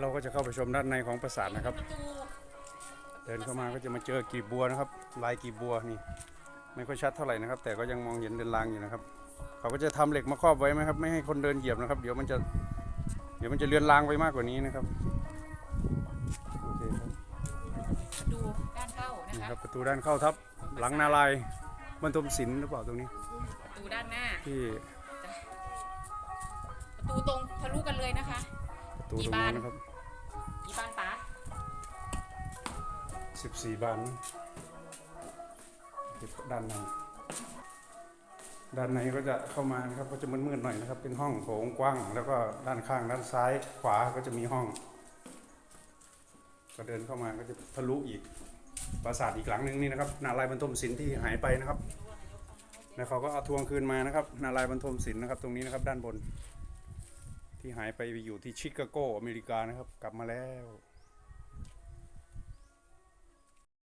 เราก็จะเข้าไปชมด้านในของปราสาทนะครับประตูเดินเข้ามาก็จะมาเจอกีบบัวนะครับ ลายกีบบัวนี่ ไม่ค่อยชัดเท่าไหร่นะครับ แต่ก็ยังมองเห็นเดินรางอยู่นะครับ เขาก็จะทำเหล็กมาครอบไว้ไหมครับ ไม่ให้คนเดินเหยียบนะครับ เดี๋ยวมันจะ เดี๋ยวมันจะเลือนรางไปมากกว่านี้นะครับโอเคครับประตูด้านเข้านะนี่คะครับประตูด้านเข้าทับ หลังนาลายณ์บรรทมศิลป์หรือเปล่าตรงนี้ ประตูด้านหน้า ที่ประตูตรงทะลุกันเลยนะคะ ประตูตรงนั้นนะครับ อีบานป๋า14บานด้านในด้านในก็จะเข้ามานะครับก็จะมืดๆหน่อยนะครับ เป็นห้องโถงกว้าง แล้วก็ด้านข้างด้านซ้ายขวาก็จะมีห้อง ก็เดินเข้ามาก็จะทะลุอีกปราสาทอีกหลังหนึงนี่นะครับนาลายบรรทมศิลป์ที่หายไปนะครับแล้วเขาก็เอาทวงคืนมานะครับ นาลายบรรทมศิลป์นะครับ ตรงนี้นะครับด้านบน ที่หายไปอยู่ที่ชิคาโกอเมริกานะครับ กลับมาแล้ว